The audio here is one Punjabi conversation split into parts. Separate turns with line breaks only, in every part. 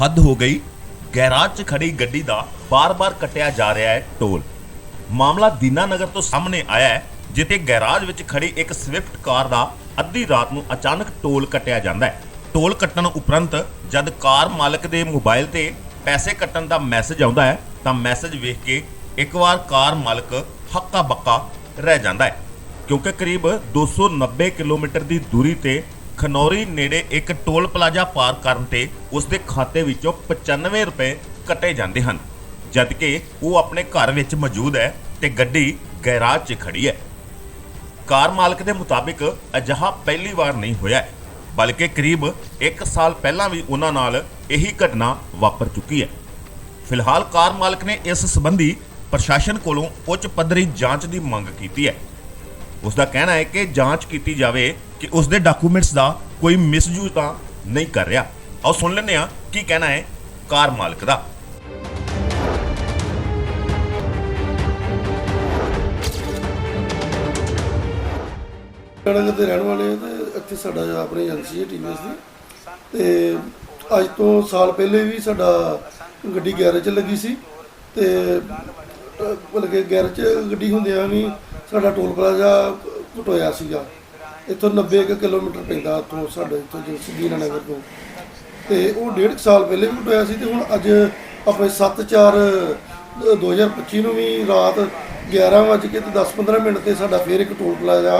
ਹੱਦ ਹੋ ਗਈ। ਗੈਰਾਜ 'ਚ ਖੜੀ ਗੱਡੀ ਦਾ ਬਾਰ-ਬਾਰ ਕੱਟਿਆ ਜਾ ਰਿਹਾ ਹੈ ਟੋਲ। ਮਾਮਲਾ ਦੀਨਾਨਗਰ ਤੋਂ ਸਾਹਮਣੇ ਆਇਆ ਹੈ, ਜਿੱਥੇ ਗੈਰਾਜ ਵਿੱਚ ਖੜੀ ਇੱਕ ਸਵਿਫਟ ਕਾਰ ਦਾ ਅੱਧੀ ਰਾਤ ਨੂੰ ਅਚਾਨਕ ਟੋਲ ਕੱਟਿਆ ਜਾਂਦਾ ਹੈ। ਟੋਲ ਕੱਟਣ ਉਪਰੰਤ ਜਦ ਕਾਰ ਮਾਲਕ ਦੇ ਮੋਬਾਈਲ ਤੇ ਪੈਸੇ ਕੱਟਣ ਦਾ ਮੈਸੇਜ ਆਉਂਦਾ ਹੈ, ਤਾਂ ਮੈਸੇਜ ਵੇਖ ਕੇ ਇੱਕ ਵਾਰ ਕਾਰ ਮਾਲਕ ਹੱਕਾ ਬੱਕਾ ਰਹਿ ਜਾਂਦਾ ਹੈ, ਕਿਉਂਕਿ ਕਰੀਬ 290 ਕਿਲੋਮੀਟਰ ਦੀ ਦੂਰੀ ਤੇ ਖਨੌਰੀ ਨੇੜੇ ਇੱਕ ਟੋਲ ਪਲਾਜ਼ਾ ਪਾਰ ਕਰਨ ਤੇ ਉਸ ਦੇ ਖਾਤੇ ਵਿੱਚੋਂ 95 ਰੁਪਏ ਕੱਟੇ ਜਾਂਦੇ ਹਨ। ਜਦਕਿ ਉਹ ਆਪਣੇ ਘਰ ਵਿੱਚ ਮੌਜੂਦ ਹੈ ਤੇ ਗੱਡੀ ਗੈਰਾਜ 'ਚ ਖੜੀ ਹੈ। ਕਾਰ ਮਾਲਕ ਦੇ ਮੁਤਾਬਿਕ ਅਜਿਹਾ ਪਹਿਲੀ ਵਾਰ ਨਹੀਂ ਹੋਇਆ ਹੈ, ਬਲਕਿ ਕਰੀਬ 1 ਸਾਲ ਪਹਿਲਾਂ ਵੀ ਉਹਨਾਂ ਨਾਲ ਇਹੀ ਘਟਨਾ ਵਾਪਰ ਚੁੱਕੀ ਹੈ। ਫਿਲਹਾਲ ਕਾਰ ਮਾਲਕ ਨੇ ਇਸ ਸੰਬੰਧੀ ਪ੍ਰਸ਼ਾਸਨ ਕੋਲੋਂ ਉੱਚ ਪੱਧਰੀ ਜਾਂਚ ਦੀ ਮੰਗ ਕੀਤੀ ਹੈ। ਉਸ ਦਾ ਕਹਿਣਾ ਹੈ ਕਿ ਜਾਂਚ ਕੀਤੀ ਜਾਵੇ ਕਿ ਉਸ ਦੇ ਡਾਕੂਮੈਂਟਸ ਦਾ ਕੋਈ ਮਿਸਯੂਜ਼ ਤਾਂ ਨਹੀਂ ਕਰ ਰਿਹਾ। ਆਓ ਸੁਣ ਲੈਂਦੇ ਹਾਂ ਕੀ ਕਹਿਣਾ ਹੈ ਕਾਰ ਮਾਲਕ ਦਾ।
ਨਗਰ ਦੇ ਰਹਿਣ ਵਾਲੇ ਆ ਤੇ ਇੱਥੇ ਸਾਡਾ ਆਪਣੀ ਏਜੰਸੀ ਹੈ ਟੀਵੀਐਸ ਦੀ ਤੇ ਅੱਜ ਤੋਂ ਸਾਲ ਪਹਿਲੇ ਵੀ ਸਾਡਾ ਗੱਡੀ ਗੈਰੇਜ 'ਚ ਲੱਗੀ ਸੀ। ਤੇ ਮਤਲਬ ਕਿ ਗੈਰੇਜ 'ਚ ਗੱਡੀ ਹੁੰਦਿਆਂ ਵੀ ਸਾਡਾ ਟੋਲ ਪਲਾਜ਼ਾ ਘਟੋਇਆ ਸੀਗਾ। ਇੱਥੋਂ 90 ਕੁ ਕਿਲੋਮੀਟਰ ਪੈਂਦਾ ਇੱਥੋਂ ਸਾਡੇ ਇੱਥੋਂ ਜਿਸ ਨਗਰ ਤੋਂ। ਤੇ ਉਹ ਡੇਢ ਕੁ ਸਾਲ ਪਹਿਲੇ ਵੀ ਘਟੋਇਆ ਸੀ ਤੇ ਹੁਣ ਅੱਜ ਆਪਣੇ 7/4 2025 ਨੂੰ ਵੀ ਰਾਤ 11 ਵਜੇ ਕੇ ਤੇ 10-15 ਮਿੰਟ ਤੇ ਸਾਡਾ ਫੇਰ ਇੱਕ ਟੋਲ ਪਲਾਜ਼ਾ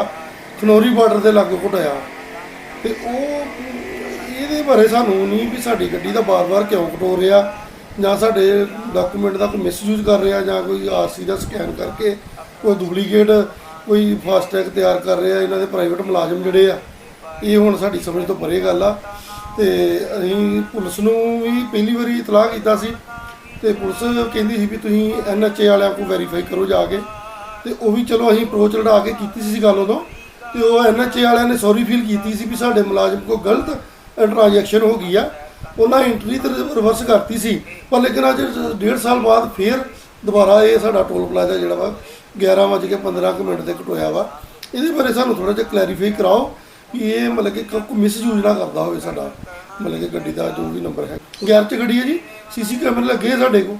ਖਨੌਰੀ ਬਾਰਡਰ ਦੇ ਲਾਗੇ ਘਟਾਇਆ। ਤੇ ਉਹ, ਇਹਦੇ ਬਾਰੇ ਸਾਨੂੰ ਨਹੀਂ ਵੀ ਸਾਡੀ ਗੱਡੀ ਦਾ ਬਾਰ-ਬਾਰ ਕਿਉਂ ਕਟੋ ਰਿਹਾ ਜਾਂ ਸਾਡੇ ਡਾਕੂਮੈਂਟ ਦਾ ਕੋਈ ਮਿਸਯੂਜ਼ ਕਰ ਰਿਹਾ, ਜਾਂ ਕੋਈ ਆਰਸੀ ਦਾ ਸਕੈਨ ਕਰਕੇ ਕੋਈ ਡੁਪਲੀਕੇਟ ਕੋਈ ਫਾਸਟੈਗ ਤਿਆਰ ਕਰ ਰਿਹਾ, ਇਹਨਾਂ ਦੇ ਪ੍ਰਾਈਵੇਟ ਮੁਲਾਜ਼ਮ ਜਿਹੜੇ ਆ, ਇਹ ਹੁਣ ਸਾਡੀ ਸਮਝ ਤੋਂ ਪਰੇ ਗੱਲ ਆ। ਤੇ ਅਸੀਂ ਪੁਲਿਸ ਨੂੰ ਵੀ ਪਹਿਲੀ ਵਾਰੀ ਇਤਲਾਹ ਕੀਤਾ ਸੀ ਤੇ ਪੁਲਿਸ ਕਹਿੰਦੀ ਸੀ ਵੀ ਤੁਸੀਂ ਐਨਐਚਏ ਵਾਲਿਆਂ ਕੋਲ ਵੈਰੀਫਾਈ ਕਰੋ ਜਾ ਕੇ। ਤੇ ਉਹ ਵੀ ਚਲੋ ਅਸੀਂ ਅਪਰੋਚ ਲੜਾ ਕੇ ਕੀਤੀ ਸੀ ਗੱਲ ਉਦੋਂ, ਤੇ ਉਹ ਐਨਐਚਏ ਵਾਲਿਆਂ ਨੇ ਸੌਰੀ ਫੀਲ ਕੀਤੀ ਸੀ ਵੀ ਸਾਡੇ ਮੁਲਾਜ਼ਮ ਕੋ ਗਲਤ ਟ੍ਰਾਂਜੈਕਸ਼ਨ ਹੋ ਗਈ ਆ। ਉਹਨਾਂ ਐਂਟਰੀ ਤੇ ਰਿਵਰਸ ਕਰਤੀ ਸੀ, ਪਰ ਲੇਕਿਨ ਅੱਜ ਡੇਢ ਸਾਲ ਬਾਅਦ ਫੇਰ ਦੁਬਾਰਾ ਇਹ ਸਾਡਾ ਟੋਲ ਪਲਾਜ਼ਾ ਜਿਹੜਾ ਵਾ 11 ਵਜੇ ਕੇ 15 ਕੁ ਮਿੰਟ ਤੇ ਘਟੋਇਆ ਵਾ। ਇਹਦੇ ਬਾਰੇ ਸਾਨੂੰ ਥੋੜਾ ਜਿਹਾ ਕਲੈਰੀਫਾਈ ਕਰਾਓ ਕਿ ਇਹ ਮਤਲਬ ਕਿ ਕੋਈ ਮਿਸਯੂਜ਼ ਨਾ ਕਰਦਾ ਹੋਵੇ ਸਾਡਾ। ਮਤਲਬ ਕਿ ਗੱਡੀ ਦਾ ਜੋ ਵੀ ਨੰਬਰ ਹੈ। ਗੈਰ ਚ ਗੱਡੀ ਹੈ ਜੀ ਸੀਸੀ ਕੈਮਰੇ ਲੱਗੇ ਆ ਸਾਡੇ ਕੋਲ।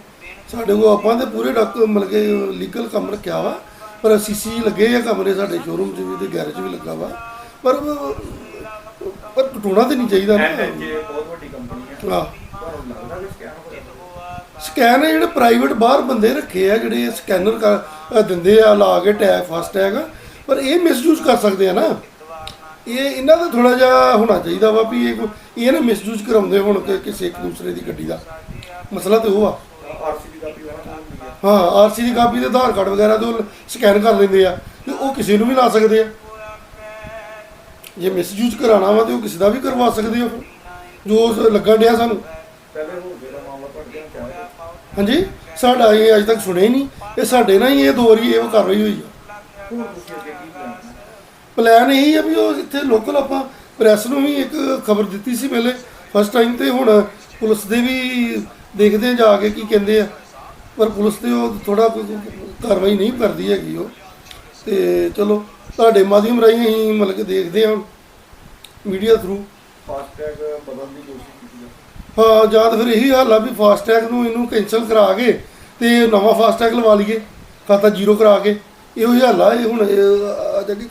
ਸਾਡੇ ਕੋਲ ਆਪਾਂ ਤੇ ਪੂਰੇ ਡਾਕ ਮਤਲਬ ਕਿ ਲੀਗਲ ਕੰਮ ਰੱਖਿਆ ਵਾ। ਪਰ ਸੀਸੀ ਲੱਗੇ ਆ ਕਮਰੇ ਸਾਡੇ ਸ਼ੋਰੂਮ 'ਚ ਵੀ ਤੇ ਗੈਰੇਜ ਵੀ ਲੱਗਾ ਵਾ। ਪਰ ਪਰ ਟੁੱਟਣਾ ਤੇ ਨਹੀਂ ਚਾਹੀਦਾ ਨਾ।
ਐਨਐਚਏ ਬਹੁਤ ਵੱਡੀ ਕੰਪਨੀ ਕਿ ਰਿਹਾ
ਸਕੈਨ ਹੈ ਜਿਹੜੇ ਪ੍ਰਾਈਵੇਟ ਬਾਹਰ ਬੰਦੇ ਰੱਖੇ ਆ ਜਿਹੜੇ ਸਕੈਨਰ ਕਰ ਦਿੰਦੇ ਆ, ਲਾ ਕੇ ਟੈਗ ਫਾਸਟ ਟੈਗ ਪਰ ਇਹ ਮਿਸਯੂਜ਼ ਕਰ ਸਕਦੇ ਆ ਨਾ। ਇਹ ਇਹਨਾਂ ਦਾ ਥੋੜਾ ਜਿਹਾ ਹੋਣਾ ਚਾਹੀਦਾ ਵਾ ਵੀ ਇਹ ਇਹ ਨਾ ਮਿਸਯੂਜ਼ ਕਰਾਉਂਦੇ ਹੁਣ ਕਿਸੇ ਇੱਕ ਦੂਸਰੇ ਦੀ ਗੱਡੀ ਦਾ। ਮਸਲਾ ਤੇ ਉਹ ਆ।
ਹਾਂ
ਆਰਸੀ ਦੀ ਕਾਪੀ ਤੇ ਆਧਾਰ ਕਾਰਡ ਵਗੈਰਾ ਤੋਂ ਸਕੈਨ ਕਰ ਲੈਂਦੇ ਆ ਤੇ ਉਹ ਕਿਸੇ ਨੂੰ ਵੀ ਲਾ ਸਕਦੇ ਆ। ਜੇ ਮਿਸਯੂਜ਼ ਕਰਾਉਣਾ ਵਾ ਤੇ ਉਹ ਕਿਸੇ ਦਾ ਵੀ ਕਰਵਾ ਸਕਦੇ ਆ। ਜੋ ਉਸ ਲੱਗਣ ਡਿਆ ਸਾਨੂੰ।
ਪਹਿਲੇ ਹੋ ਗਿਆ ਮਾਮਲਾ ਤੁਹਾਡੇ ਧਿਆਨ ਚ ਆਇਆ
ਹਾਂਜੀ? ਸਾਡਾ ਇਹ ਅਜੇ ਤੱਕ ਸੁਣਿਆ ਹੀ ਨਹੀਂ। ਇਹ ਸਾਡੇ ਨਾਲ ਹੀ ਇਹ ਦੋ ਵਾਰੀ ਇਹ ਕਾਰਵਾਈ ਹੋਈ ਆ।
ਪਲਾਨ ਹੈ
ਆ ਵੀ ਉਹ ਇੱਥੇ ਲੋਕਲ ਆਪਾਂ ਪ੍ਰੈਸ ਨੂੰ ਵੀ ਇੱਕ ਖਬਰ ਦਿੱਤੀ ਸੀ ਪਹਿਲੇ। ਫਸਟ ਟਾਈਮ ਤੇ ਹੁਣ ਪੁਲਿਸ ਦੇ ਵੀ ਦੇਖਦੇ ਆ ਜਾ ਕੇ ਕੀ ਕਹਿੰਦੇ ਆ। ਪਰ ਪੁਲਿਸ ਤੇ ਉਹ ਥੋੜਾ ਕਾਰਵਾਈ ਨਹੀਂ ਕਰਦੀ ਹੈਗੀ ਉਹ। ਤੇ ਚਲੋ, ਤੁਹਾਡੇ ਮਾਧਿਅਮ ਰਾਹੀਂ ਅਸੀਂ ਮਤਲਬ ਕਿ ਦੇਖਦੇ ਹਾਂ ਮੀਡੀਆ ਥਰੂ
ਫਾਸਟੈਗ ਬਦਲਣ ਦੀ ਕੋਸ਼ਿਸ਼ ਕੀਤੀ ਹਾਂ
ਜਾਂ ਤਾਂ ਫਿਰ ਇਹੀ ਹਾਲ ਆ ਵੀ ਫਾਸਟੈਗ ਨੂੰ ਇਹਨੂੰ ਕੈਨਸਲ ਕਰਾ ਕੇ ਤੇ ਨਵਾਂ ਫਾਸਟੈਗ ਲਵਾ ਲਈਏ। ਖਾਤਾ ਜ਼ੀਰੋ ਕਰਾ ਕੇ। ਇਹੋ ਹੀ ਹਾਲ ਆ ਇਹ ਹੁਣ ਇਹ, ਜਿਹੜੀ